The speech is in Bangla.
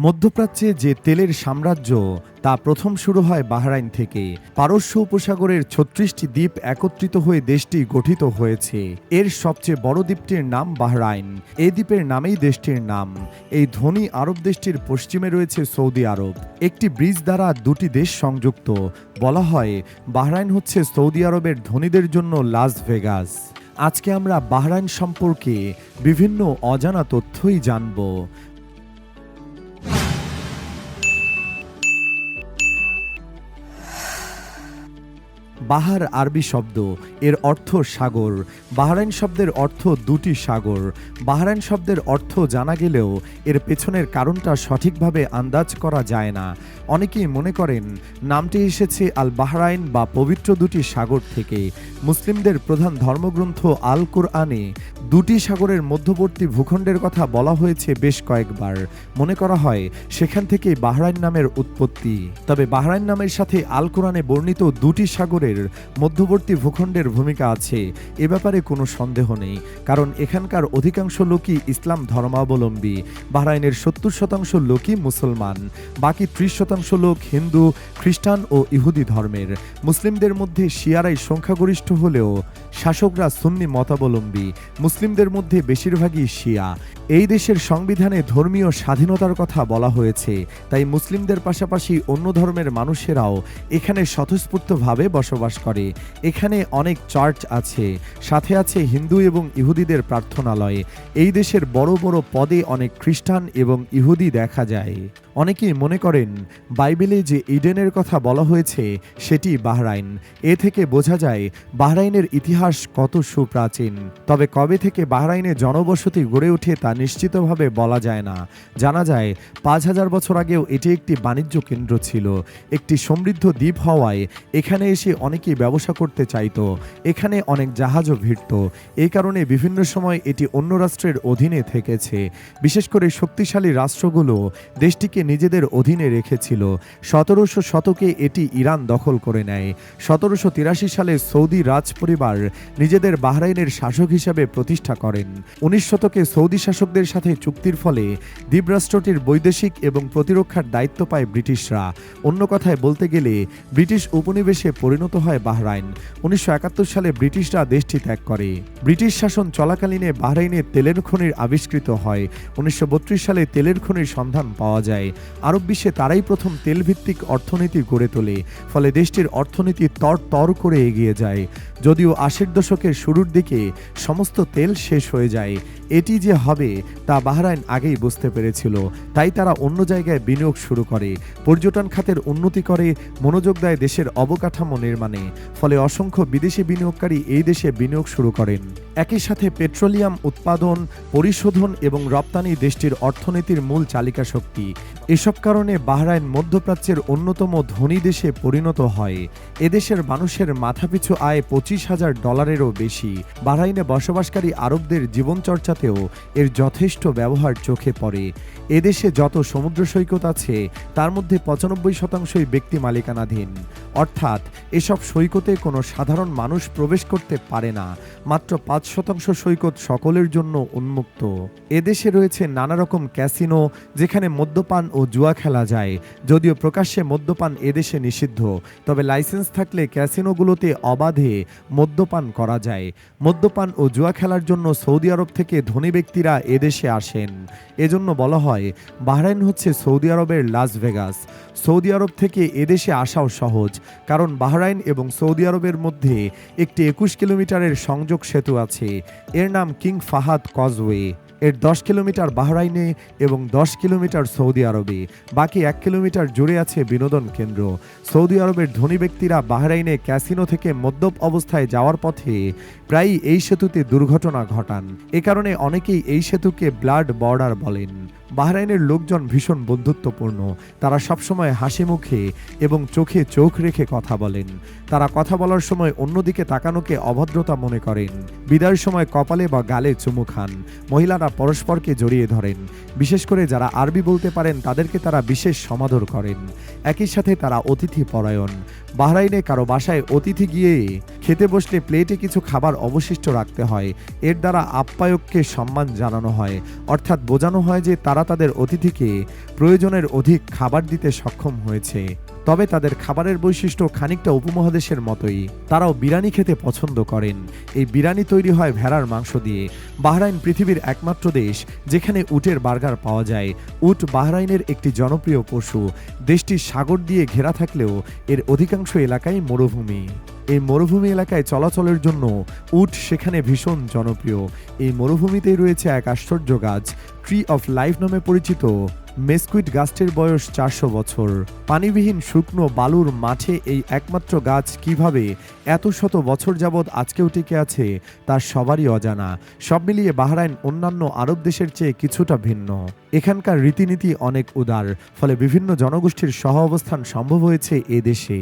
মধ্যপ্রাচ্যে যে তেলের সাম্রাজ্য, তা প্রথম শুরু হয় বাহরাইন থেকে। পারস্য উপসাগরের ছত্রিশটি দ্বীপ একত্রিত হয়ে দেশটি গঠিত হয়েছে। এর সবচেয়ে বড় দ্বীপটির নাম বাহরাইন। এই দ্বীপের নামেই দেশটির নাম। এই ধনী আরব দেশটির পশ্চিমে রয়েছে সৌদি আরব। একটি ব্রিজ দ্বারা দুটি দেশ সংযুক্ত। বলা হয়, বাহরাইন হচ্ছে সৌদি আরবের ধনীদের জন্য লাস ভেগাস। আজকে আমরা বাহরাইন সম্পর্কে বিভিন্ন অজানা তথ্যই জানব। বাহার আরবি শব্দ, এর অর্থ সাগর। বাহরাইন শব্দের অর্থ দুটি সাগর। বাহরাইন শব্দের অর্থ জানা গেলেও এর পেছনের কারণটা সঠিকভাবে আন্দাজ করা যায় না। অনেকেই মনে করেন, নামটি এসেছে আল বাহরাইন বা পবিত্র দুটি সাগর থেকে। মুসলিমদের প্রধান ধর্মগ্রন্থ আল কোরআনে দুটি সাগরের মধ্যবর্তী ভূখণ্ডের কথা বলা হয়েছে বেশ কয়েকবার। মনে করা হয়, সেখান থেকেই বাহরাইন নামের উৎপত্তি। তবে বাহরাইন নামের সাথে আল কোরআনে বর্ণিত দুটি সাগরের মধ্যবর্তী ভূখণ্ডের ভূমিকা আছে। এ ব্যাপারে কোনো সন্দেহ নেই, কারণ এখানকার অধিকাংশ লোকই ইসলাম ধর্মাবলম্বী। বাহরাইনের সত্তর শতাংশ লোকই মুসলমান, বাকি ত্রিশ শতাংশ লোক হিন্দু, খ্রিস্টান ও ইহুদি ধর্মের। মুসলিমদের মধ্যে শিয়ারাই সংখ্যাগরিষ্ঠ হলেও শাসকরা সুন্নি মতাবলম্বী, মুসলিমদের মধ্যে বেশিরভাগই শিয়া। এই দেশের সংবিধানে ধর্মীয় স্বাধীনতার কথা বলা হয়েছে, তাই মুসলিমদের পাশাপাশি অন্য ধর্মের মানুষেরাও এখানে স্বতঃস্ফূর্তভাবে বসবাস করে। এখানে অনেক চার্চ আছে, সাথে আছে হিন্দু এবং ইহুদিদের প্রার্থনালয়। এই দেশের বড় বড় পদে অনেক খ্রিস্টান এবং ইহুদি দেখা যায়। অনেকেই মনে করেন, বাইবেলে যে ইডেনের কথা বলা হয়েছে, সেটি বাহরাইন। এ থেকে বোঝা যায়, বাহরাইনের ইতিহাস কত সুপ্রাচীন। তবে কবে থেকে বাহরাইনে জনবসতি গড়ে ওঠে তা নিশ্চিতভাবে বলা যায় না। জানা যায়, পাঁচ হাজার বছর আগেও এটি একটি বাণিজ্য কেন্দ্র ছিল। একটি সমৃদ্ধ দ্বীপ হওয়ায় এখানে এসে অনেকেই ব্যবসা করতে চাইতো। এখানে অনেক জাহাজও ভিড়ত। এই কারণে বিভিন্ন সময় এটি অন্য রাষ্ট্রের অধীনে থেকেছে। বিশেষ করে শক্তিশালী রাষ্ট্রগুলো দেশটিকে নিজেদের অধীনে রেখেছিল। সতেরোশো শতকে এটি ইরান দখল করে নেয়। সতেরোশো তিরাশি সালে সৌদি রাজ পরিবার নিজেদের বাহরাইনের শাসক হিসেবে প্রতিষ্ঠা করেন। উনিশ শতকে সৌদি শাসকদের সাথে চুক্তির ফলে দ্বীপরাষ্ট্রটির বৈদেশিক এবং প্রতিরক্ষার দায়িত্ব পায় ব্রিটিশরা। অন্য কথায় বলতে গেলে, ব্রিটিশ উপনিবেশে পরিণত হয় বাহরাইন। উনিশশো একাত্তর সালে ব্রিটিশরা দেশটি ত্যাগ করে। ব্রিটিশ শাসন চলাকালীনে বাহরাইনে তেলের খনির আবিষ্কৃত হয়। উনিশশো বত্রিশ সালে তেলের খনির সন্ধান পাওয়া যায়। আরব বিশ্বে তারাই প্রথম তেলভিত্তিক অর্থনীতি গড়ে তোলে, ফলে দেশটির অর্থনীতি তর তর করে এগিয়ে যায়। যদিও আশির দশকের শুরুর দিকে সমস্ত তেল শেষ হয়ে যায়। এটি যে হবে তা বাহরাইন আগেই বুঝতে পেরেছিল। তাই তারা অন্য জায়গায় বিনিয়োগ শুরু করে। পর্যটন খাতের উন্নতি করে, মনোযোগ দেয় দেশের অবকাঠামো নির্মাণে। ফলে অসংখ্য বিদেশি বিনিয়োগকারী এই দেশে বিনিয়োগ শুরু করেন। একই সাথে পেট্রোলিয়াম উৎপাদন, পরিশোধন এবং রপ্তানি দেশটির অর্থনীতির মূল চালিকা শক্তি। এসব কারণে বাহরাইন মধ্যপ্রাচ্যের অন্যতম ধনী দেশে পরিণত হয়। এদেশের মানুষের মাথাপিছু আয় পঁচিশ হাজার ডলারেরও বেশি। বাহরাইনে বসবাসকারী আরবদের জীবনচর্চাতেও এর যথেষ্ট ব্যবহার চোখে পড়ে। এদেশে যত সমুদ্র সৈকত আছে, তার মধ্যে পঁচানব্বই শতাংশই ব্যক্তি মালিকানাধীন। অর্থাৎ, এসব সৈকতে কোনো সাধারণ মানুষ প্রবেশ করতে পারে না। মাত্র পাঁচ শতাংশ সৈকত সকলের জন্য উন্মুক্ত। এদেশে রয়েছে নানা রকম ক্যাসিনো, যেখানে মদ্যপান ও জুয়া খেলা যায়। যদিও প্রকাশ্যে মদ্যপান এদেশে নিষিদ্ধ, তবে লাইসেন্স থাকলে ক্যাসিনোগুলোতে অবাধে মদ্যপান করা যায়। মদ্যপান ও জুয়া খেলার জন্য সৌদি আরব থেকে ধনী ব্যক্তিরা এদেশে আসেন। এজন্য বলা হয়, বাহরাইন হচ্ছে সৌদি আরবের লাস ভেগাস। সৌদি আরব থেকে এদেশে আসাও সহজ, কারণ বাহরাইন এবং সৌদি আরবের মধ্যে একটি একুশ কিলোমিটারের সংযোগ সেতু আছে। এর নাম কিং ফাহাদ কজওয়ে। এর দশ কিলোমিটার বাহরাইনে এবং দশ কিলোমিটার সৌদি আরবে। বাকি এক কিলোমিটার জুড়ে আছে বিনোদন কেন্দ্র। সৌদি আরবের ধনী ব্যক্তিরা বাহরাইনে ক্যাসিনো থেকে মদ্যপ অবস্থায় যাওয়ার পথে প্রায়ই এই সেতুতে দুর্ঘটনা ঘটান। এ কারণে অনেকেই এই সেতুকে ব্লাড বর্ডার বলেন। বাহরাইনের লোকজন ভীষণ বন্ধুত্বপূর্ণ। তারা সবসময় হাসি মুখে এবং চোখে চোখ রেখে কথা বলেন। তারা কথা বলার সময় অন্যদিকে তাকানোকে অভদ্রতা মনে করেন। বিদায়ের সময় কপালে বা গালে চুমু খান। মহিলারা পরস্পরকে জড়িয়ে ধরেন। বিশেষ করে যারা আরবি বলতে পারেন, তাদেরকে তারা বিশেষ সমাদর করেন। একই সাথে তারা অতিথি পরায়ণ। বাহরাইনে কারও বাসায় অতিথি গিয়ে খেতে বসলে প্লেটে কিছু খাবার অবশিষ্ট রাখতে হয়। এর দ্বারা আপ্যায়ককে সম্মান জানানো হয়। অর্থাৎ বোঝানো হয় যে তারা তাদের অতিথিকে প্রয়োজনের অধিক খাবার দিতে সক্ষম হয়েছে। তবে তাদের খাবারের বৈশিষ্ট্য খানিকটা উপমহাদেশের মতোই। তারাও বিরিয়ানি খেতে পছন্দ করেন। এই বিরিয়ানি তৈরি হয় ভেড়ার মাংস দিয়ে। বাহরাইন পৃথিবীর একমাত্র দেশ, যেখানে উটের বার্গার পাওয়া যায়। উট বাহরাইনের একটি জনপ্রিয় পশু। দেশটি সাগর দিয়ে ঘেরা থাকলেও এর অধিকাংশ এলাকাই মরুভূমি। এই মরুভূমি এলাকায় চলাচলের জন্য উট সেখানে ভীষণ জনপ্রিয়। এই মরুভূমিতেই রয়েছে এক আশ্চর্য গাছ ট্রি অফ লাইফ নামে পরিচিত। মেসকুইট গাছটির বয়স চারশো বছর। পানিবিহীন শুকনো বালুর মাঠে এই একমাত্র গাছ কীভাবে এত শত বছর যাবৎ আজকেও টিকে আছে, তা সবারই অজানা। সব মিলিয়ে বাহরাইন অন্যান্য আরব দেশের চেয়ে কিছুটা ভিন্ন। এখানকার রীতিনীতি অনেক উদার, ফলে বিভিন্ন জনগোষ্ঠীর সহ অবস্থান সম্ভব হয়েছে এ দেশে।